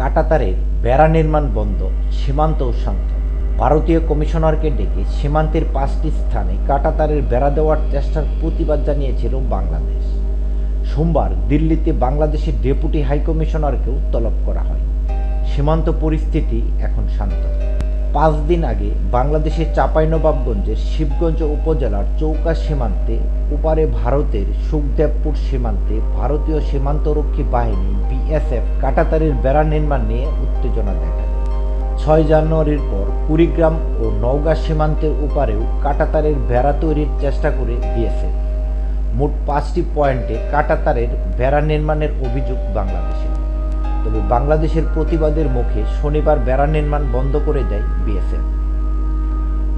কাটাতারের বেড়া নির্মাণ বন্ধ, সীমান্ত শান্ত ভারতীয় কমিশনারকে ডেকে সীমান্তের পাঁচটি স্থানে কাটাতারের বেড়া দেওয়ার চেষ্টার প্রতিবাদ জানিয়েছিল বাংলাদেশ। সোমবার দিল্লিতে বাংলাদেশের ডেপুটি হাইকমিশনারকেও তলব করা হয়। সীমান্ত পরিস্থিতি এখন শান্ত। পাঁচ দিন আগে বাংলাদেশের চাঁপাইনবাবগঞ্জের শিবগঞ্জ উপজেলার চৌকা সীমান্তে উপারে ভারতের সুখদেবপুর সীমান্তে ভারতীয় সীমান্তরক্ষী বাহিনী বিএসএফ কাটাতারের বেড়া নির্মাণ নিয়ে উত্তেজনা দেখায়। ছয় জানুয়ারির পর কুড়িগ্রাম ও নওগাঁ সীমান্তের উপারেও কাটাতারের বেড়া তৈরির চেষ্টা করে বিএসএফ। মোট পাঁচটি পয়েন্টে কাটাতারের বেড়া নির্মাণের অভিযোগ বাংলাদেশে। তবে বাংলাদেশের প্রতিবাদের মুখে শনিবার বেড়া নির্মাণ বন্ধ করে দেয় বিএসএফ।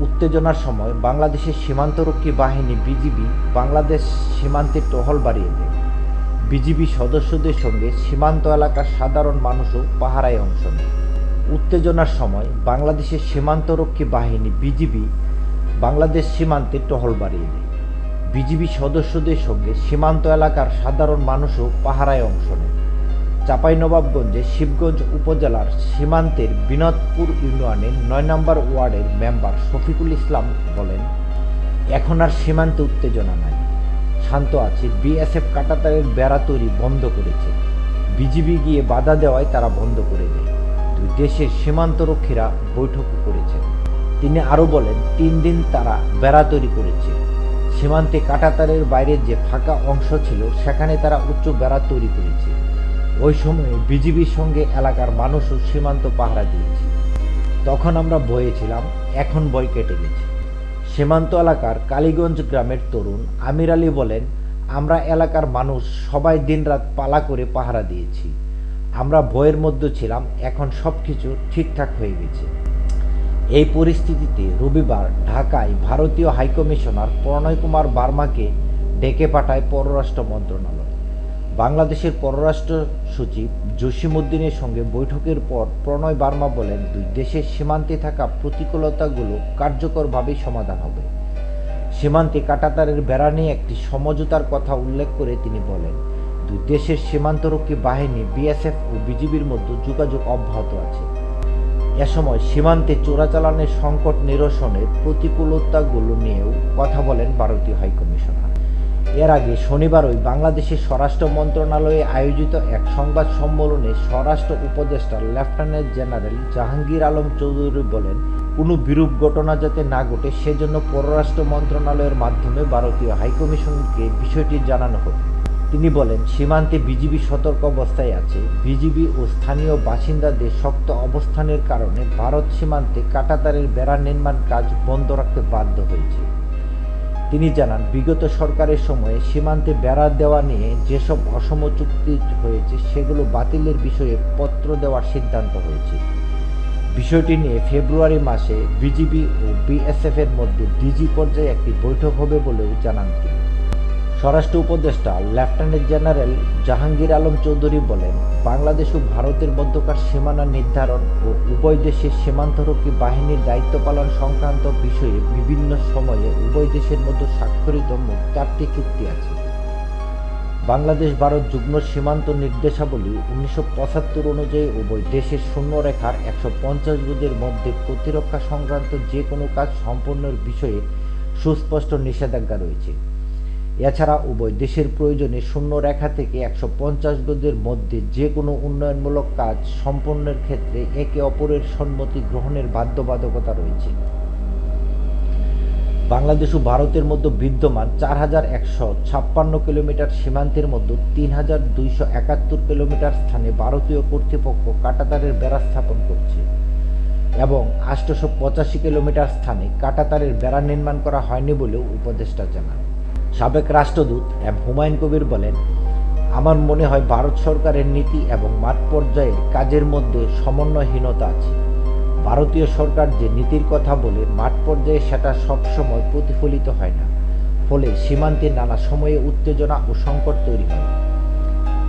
উত্তেজনার সময় বাংলাদেশের সীমান্তরক্ষী বাহিনী বিজিবি বাংলাদেশ সীমান্তে টহল বাড়িয়ে দেয়। বিজিবি সদস্যদের সঙ্গে সীমান্ত এলাকার সাধারণ মানুষও পাহারায় অংশ নেয়। উত্তেজনার সময় বাংলাদেশের সীমান্তরক্ষী বাহিনী বিজিবি বাংলাদেশ সীমান্তে টহল বাড়িয়ে দেয়। বিজিবি সদস্যদের সঙ্গে সীমান্ত এলাকার সাধারণ মানুষও পাহারায় অংশ নেয়। চাঁপাইনবাবগঞ্জে শিবগঞ্জ উপজেলার সীমান্তের বিনোদপুর ইউনিয়নের নয় নম্বর ওয়ার্ডের মেম্বার শফিকুল ইসলাম বলেন, এখন আর সীমান্তে উত্তেজনা নাই। শান্ত আছে, বিএসএফ কাটাতারের বেড়া তৈরি বন্ধ করেছে। বিজিবি গিয়ে বাধা দেওয়ায় তারা বন্ধ করে দেয়। দুই দেশের সীমান্তরক্ষীরা বৈঠকও করেছেন। তিনি আরও বলেন, তিন দিন তারা বেড়া তৈরি করেছে। সীমান্তে কাটাতারের বাইরে যে ফাঁকা অংশ ছিল, সেখানে তারা উচ্চ বেড়া তৈরি করেছে। ওই সময়ে বিজিবির সঙ্গে এলাকার মানুষও সীমান্ত পাহারা দিয়েছে। তখন আমরা বয়েছিলাম এখন বই কেটে গেছে। সীমান্ত এলাকার কালীগঞ্জ গ্রামের তরুণ আমির আলী বলেন, আমরা এলাকার মানুষ সবাই দিনরাত পালা করে পাহারা দিয়েছি। আমরা বইয়ের মধ্যে ছিলাম, এখন সব কিছু ঠিকঠাক হয়ে গেছে। এই পরিস্থিতিতে রবিবার ঢাকায় ভারতীয় হাইকমিশনার প্রণয় কুমার বার্মাকে ডেকে পাঠায় পররাষ্ট্র মন্ত্রণালয়। বাংলাদেশের পররাষ্ট্র সচিব জসিমউদ্দিনের সঙ্গে বৈঠকের পর প্রণয় বার্মা বলেন, দুই দেশের সীমান্তে থাকা প্রতিকূলতাগুলো কার্যকরভাবে সমাধান হবে। সীমান্তে কাটাতারের বেড়া নিয়ে একটি সমঝোতার কথা উল্লেখ করে তিনি বলেন, দুই দেশের সীমান্তরক্ষী বাহিনী, বিএসএফ ও বিজিবির মধ্যে যোগাযোগ অব্যাহত আছে। এ সময় সীমান্তে চোরাচালানের সংকট নিরসনের প্রতিকূলতাগুলো নিয়েও কথা বলেন ভারতীয় হাইকমিশনার। এর আগে শনিবারই বাংলাদেশের স্বরাষ্ট্র মন্ত্রণালয়ে আয়োজিত এক সংবাদ সম্মেলনে স্বরাষ্ট্র উপদেষ্টা লেফটেন্যান্ট জেনারেল জাহাঙ্গীর আলম চৌধুরী বলেন, কোনো বিরূপ ঘটনা যাতে না ঘটে, সেজন্য পররাষ্ট্র মন্ত্রণালয়ের মাধ্যমে ভারতীয় হাইকমিশনকে বিষয়টি জানানো হবে তিনি বলেন, সীমান্তে বিজিবি সতর্ক অবস্থায় আছে। বিজিবি ও স্থানীয় বাসিন্দাদের শক্ত অবস্থানের কারণে ভারত সীমান্তে কাটাতারের বেড়া নির্মাণ কাজ বন্ধ রাখতে বাধ্য হয়েছে। তিনি জানান, বিগত সরকারের সময়ে সীমান্তে বেড়া দেওয়া নিয়ে যেসব অসম চুক্তি হয়েছে, সেগুলো বাতিলের বিষয়ে পত্র দেওয়ার সিদ্ধান্ত হয়েছে। বিষয়টি নিয়ে ফেব্রুয়ারি মাসে বিজিবি ও বিএসএফের মধ্যে ডিজি পর্যায়ে একটি বৈঠক হবে বলেও জানান তিনি। স্বরাষ্ট্র উপদেষ্টা, লেফটেন্যান্ট জেনারেল জাহাঙ্গীর আলম চৌধুরী বলেন, বাংলাদেশ ও ভারতের মধ্যকার সীমানা নির্ধারণ ও উভয় দেশের সীমান্তরক্ষী বাহিনীর দায়িত্ব পালন সংক্রান্ত বিষয়ে বিভিন্ন সময়ে উভয় দেশের মধ্যে স্বাক্ষরিত মোট চারটি চুক্তি আছে। বাংলাদেশ ভারত যুগ্ম সীমান্ত নির্দেশাবলী উনিশশো পঁচাত্তর অনুযায়ী উভয় দেশের শূন্যরেখার একশো পঞ্চাশ গজের মধ্যে প্রতিরক্ষা সংক্রান্ত যে কোনো কাজ সম্পন্নের বিষয়ে সুস্পষ্ট নিষেধাজ্ঞা রয়েছে। এছাড়া উভয় দেশের প্রয়োজনে শূন্য রেখা থেকে একশো পঞ্চাশ গজের মধ্যে যে কোনো উন্নয়নমূলক কাজ সম্পন্নের ক্ষেত্রে একে অপরের সম্মতি গ্রহণের বাধ্যবাধকতা রয়েছে। বাংলাদেশ ও ভারতের মধ্যে বিদ্যমান চার হাজার একশো ছাপ্পান্ন কিলোমিটার সীমান্তের মধ্যে তিন হাজার দুইশো একাত্তর কিলোমিটার স্থানে ভারতীয় কর্তৃপক্ষ কাটাতারের বেড়া স্থাপন করছে এবং আষ্টশো পঁচাশি কিলোমিটার স্থানে কাটাতারের বেড়া নির্মাণ করা হয়নি বলেও উপদেষ্টা জানান। সাবেক রাষ্ট্রদূত এম হুমায়ুন কবির বলেন, আমার মনে হয় ভারত সরকারের নীতি এবং মাঠ পর্যায়ের কাজের মধ্যে সমন্বয়হীনতা আছে। ভারতীয় সরকার যে নীতির কথা বলে মাঠ পর্যায়ে সেটা সবসময় প্রতিফলিত হয় না, ফলে সীমান্তে নানা সময়ে উত্তেজনা ও সংকট তৈরি হয়।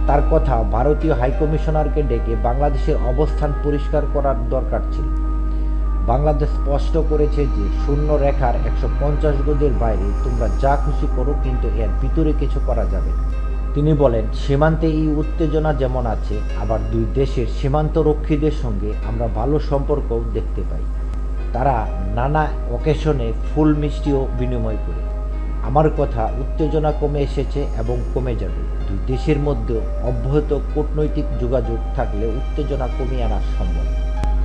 তার কথা ভারতীয় হাইকমিশনারকে ডেকে বাংলাদেশের অবস্থান পরিষ্কার করার দরকার ছিল। বাংলাদেশ স্পষ্ট করেছে যে শূন্য রেখার একশো পঞ্চাশ গজের বাইরে তোমরা যা খুশি করো, কিন্তু এর ভিতরে কিছু করা যাবে না। তিনি বলেন, সীমান্তে এই উত্তেজনা যেমন আছে, আবার দুই দেশের সীমান্ত রক্ষীদের সঙ্গে আমরা ভালো সম্পর্কও দেখতে পাই। তারা নানা অকেশনে ফুল মিষ্টিও বিনিময় করে। আমার কথা, উত্তেজনা কমে এসেছে এবং কমে যাবে। দুই দেশের মধ্যেও অব্যাহত কূটনৈতিক যোগাযোগ থাকলে উত্তেজনা কমিয়ে আনা সম্ভব।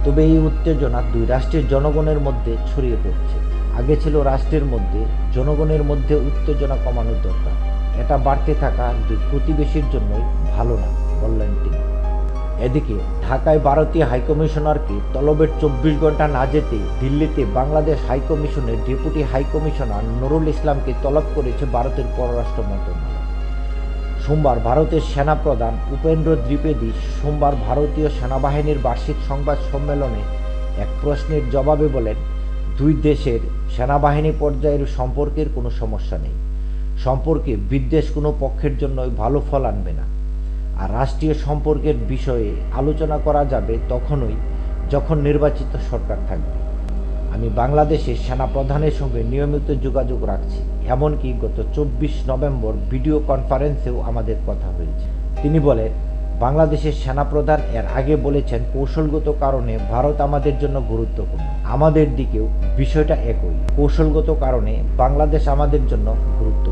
তবে এই উত্তেজনা দুই রাষ্ট্রের জনগণের মধ্যে ছড়িয়ে পড়ছে। আগে ছিল রাষ্ট্রের মধ্যে, জনগণের মধ্যে উত্তেজনা কমানোর দরকার। এটা বাড়তে থাকা দুই প্রতিবেশীর জন্যই ভালো না, বললেন তিনি। এদিকে, ঢাকায় ভারতীয় হাইকমিশনারকে তলবের চব্বিশ ঘণ্টা না যেতে দিল্লিতে বাংলাদেশ হাইকমিশনের ডেপুটি হাইকমিশনার নুরুল ইসলামকে তলব করেছে ভারতের পররাষ্ট্র মন্ত্রণালয়। সোমবার ভারতের সেনাপ্রধান উপেন্দ্র দ্বিবেদী সোমবার ভারতীয় সেনাবাহিনীর বার্ষিক সংবাদ সম্মেলনে এক প্রশ্নের জবাবে বলেন, দুই দেশের সেনাবাহিনী পর্যায়ের সম্পর্কের কোনো সমস্যা নেই। সম্পর্কে বিদ্বেষ কোনো পক্ষের জন্যই ভালো ফল আনবে না। আর রাষ্ট্রীয় সম্পর্কের বিষয়ে আলোচনা করা যাবে তখনই যখন নির্বাচিত সরকার থাকবে। আমি বাংলাদেশের সেনাপ্রধানের সঙ্গে নিয়মিত যোগাযোগ রাখছি, এমনকি গত চব্বিশ নভেম্বর ভিডিও কনফারেন্সেও আমাদের কথা হয়েছে। তিনি বলেন, বাংলাদেশের সেনাপ্রধান এর আগে বলেছেন, কৌশলগত কারণে ভারত আমাদের জন্য গুরুত্বপূর্ণ। আমাদের দিকেও বিষয়টা একই। কৌশলগত কারণে বাংলাদেশ আমাদের জন্য গুরুত্ব